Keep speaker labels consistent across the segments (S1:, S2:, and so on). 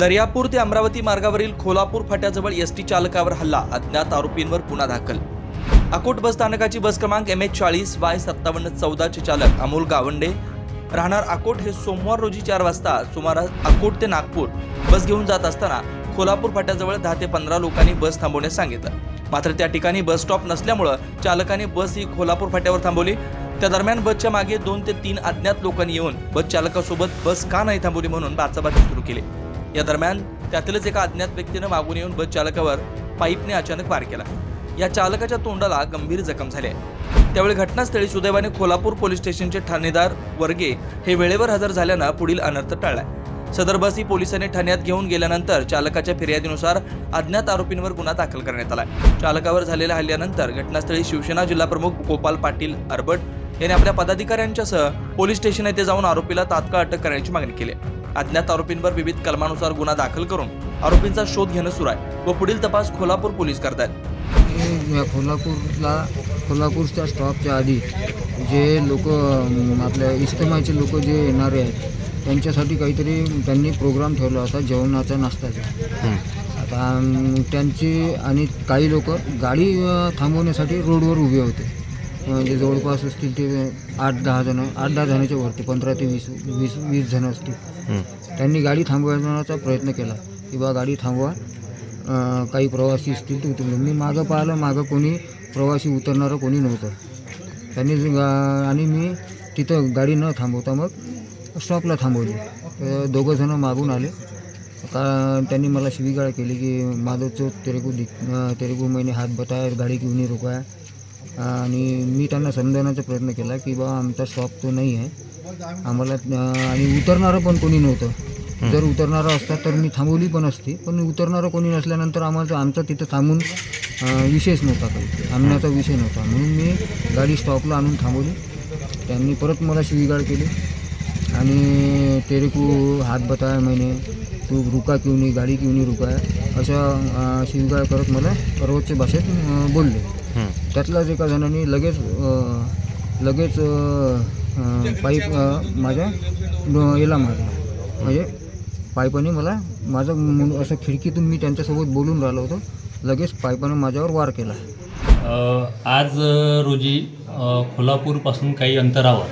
S1: दर्यापूर ते अमरावती मार्गावरील खोलापूर फाट्याजवळ एस टी चालकावर हल्ला अज्ञात आरोपींवर गुन्हा दाखल. अकोट बस स्थानकाची बस क्रमांक एम एच चाळीस वाय सत्तावन्न चौदाचे चालक अमोल गावंडे राहणार अकोट हे सोमवार रोजी चार वाजता सुमारास अकोट ते नागपूर बस घेऊन जात असताना खोलापूर फाट्याजवळ दहा ते पंधरा लोकांनी बस थांबवण्यास सांगितलं. मात्र त्या ठिकाणी बस स्टॉप नसल्यामुळं चालकाने बस ही खोलापूर फाट्यावर थांबवली. त्या दरम्यान बसच्या मागे दोन ते तीन अज्ञात लोकांनी येऊन बस चालकासोबत बस का नाही थांबवली म्हणून बाचाबाची सुरू केली. या दरम्यान त्यातीलच एका अज्ञात व्यक्तीनं मागून येऊन बस चालकावर पाईपने अचानक वार केला. या चालकाच्या तोंडाला गंभीर जखम झाली आहे. त्यावेळी घटनास्थळी सुदैवाने कोल्हापूर पोलीस स्टेशनचे ठाणेदार वर्गे हे वेळेवर हजर झाल्यानं पुढील अनर्थ टाळलाय. सदर बस ही पोलिसांनी ठाण्यात घेऊन गेल्यानंतर चालकाच्या फिर्यादीनुसार अज्ञात आरोपींवर गुन्हा दाखल करण्यात आला चालकावर झालेल्या हल्ल्यानंतर घटनास्थळी शिवसेना जिल्हा प्रमुख गोपाल पाटील अरबट यांनी आपल्या पदाधिकाऱ्यांच्यासह पोलीस स्टेशन येथे जाऊन आरोपीला तात्काळ अटक करण्याची मागणी केली अज्ञात आरोपींवर विविध कलमानुसार गुन्हा दाखल करून आरोपींचा शोध घेणं सुरू आहे व पुढील तपास खोलापूर पोलीस करतायत.
S2: मी या कोल्हापूरला कोल्हापूरच्या स्टॉपच्या आधी जे लोक आपल्या इस्तेमाचे लोक जे येणारे आहेत त्यांच्यासाठी काहीतरी त्यांनी प्रोग्राम ठेवला होता जेवणाचा नाश्त्याचा. आता त्यांची आणि काही लोक गाडी थांबवण्यासाठी रोडवर उभे होते. म्हणजे जवळपास असतील ते आठ दहा जण आठ दहा जणांच्या वरती पंधरा ते वीस वीस वीस जण असतील. त्यांनी गाडी थांबवण्याचा प्रयत्न केला. की बा गाडी थांबवा. काही प्रवासी असतील ते उतरले मी मागं पाहिलं मागं कोणी प्रवासी उतरणारं कोणी नव्हतं. त्यांनी गा- आणि मी तिथं गाडी न थांबवता मग स्टॉपला थांबवली. दोघंजणं दोघं जणं मागून आले. का त्यांनी मला शिवीगाळ केली की माझं चो तेरेकू को दिख महिने हात बताय गाडी घेऊन नहीं आणि मी त्यांना समजवण्याचा प्रयत्न केला की बा आमचा स्टॉप तो नाही आहे. आम्हाला आणि उतरणारं पण कोणी नव्हतं. जर उतरणारं असता तर मी थांबवली पण असती पण उतरणारं कोणी नसल्यानंतर आम्हाला आमचा तिथं थांबून विषयच नव्हता काही. थांबण्याचा विषय नव्हता. म्हणून मी गाडी स्टॉपला आणून थांबवली. त्यांनी परत मला शिवीगाळ केली. आणि तेरे को हात बताया मैंने तू रुका क्यों नहीं गाडी क्यों नहीं रुकाया अशा शिवीगाळ करत मला सर्वोच्च भाषेत बोलले. त्यातल्याच एका जणांनी लगेच लगेच पाईप माझ्या याला मारला. म्हणजे पाईपाने मला माझं असं खिडकीतून मी त्यांच्यासोबत बोलून राहिलो होतो. लगेच पाईपानं माझ्यावर वार केला.
S3: आज रोजी कोल्हापूरपासून काही अंतरावर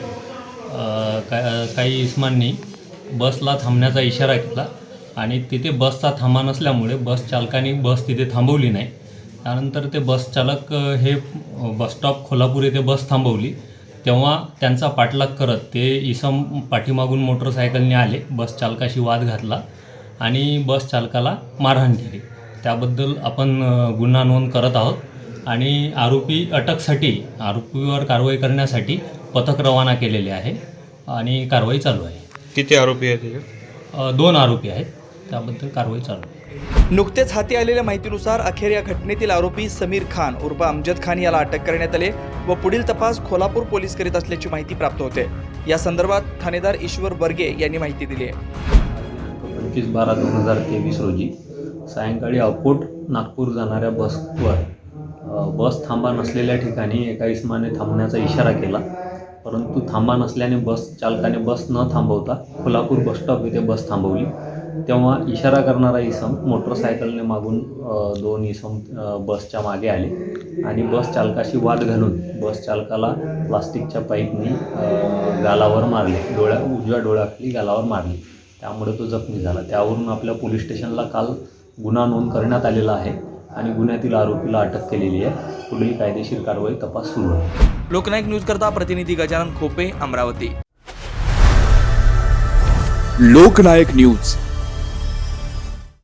S3: का काही इस्मांनी बसला थांबण्याचा इशारा केला आणि तिथे बसचा थांबा नसल्यामुळे बस चालकाने बस तिथे थांबवली नाही. त्यानंतर ते बस चालक हे बस बसस्टॉप कोल्हापूर येथे बस थांबवली. तेव्हा त्यांचा पाठलाग करत ते इसम पाठीमागून मोटरसायकलने आले बस चालकाशी वाद घातला आणि बस चालकाला मारहाण केली. त्याबद्दल आपण गुन्हा नोंद करत आहोत आणि आरोपी अटकसाठी आरोपीवर कारवाई करण्यासाठी पथक रवाना केलेले आहे आणि कारवाई चालू आहे.
S4: किती आरोपी आहेत
S3: दोन आरोपी आहेत. त्याबद्दल कारवाई चालू आहे.
S1: नुकतेच हाती आलेल्या माहितीनुसार अखेर या घटनेतील आरोपी समीर खान उर्फ अमजद खान याला अटक करण्यात आले व पुढील तपास खोलापूर पोलीस करीत असल्याची माहिती प्राप्त होते. या संदर्भात ठाणेदार ईश्वर बर्गे यांनी माहिती दिली आहे.
S3: पंचवीस बारा दोन हजार तेवीस रोजी सायंकाळी अकोट नागपूर जाणाऱ्या बसवर बस थांबा नसलेल्या ठिकाणी एका इसमाने थांबण्याचा इशारा केला. परंतु थांबा नसल्याने बस चालकाने बस न थांबवता कोल्हापूर बसस्टॉप येथे बस थांबवली. तेव्हा इशारा करणारा इसम मोटरसायकलने मागून दोन इसम बसच्या मागे आले. आणि बस चालकाशी वाद घालून बस चालकाला प्लास्टिकच्या पाईपनी गालावर मारले. डोळ्या उजव्या डोळ्याखाली गालावर मारली. त्यामुळे तो जखमी झाला. त्यावरून आपल्या पोलीस स्टेशनला काल गुन्हा नोंद करण्यात आलेला आहे आणि गुन्ह्यातील आरोपीला अटक केलेली आहे. पुढील कायदेशीर कारवाई तपास सुरू आहे.
S1: लोकनायक न्यूज करता प्रतिनिधी गजानन खोपे अमरावती.
S5: लोकनायक न्यूज.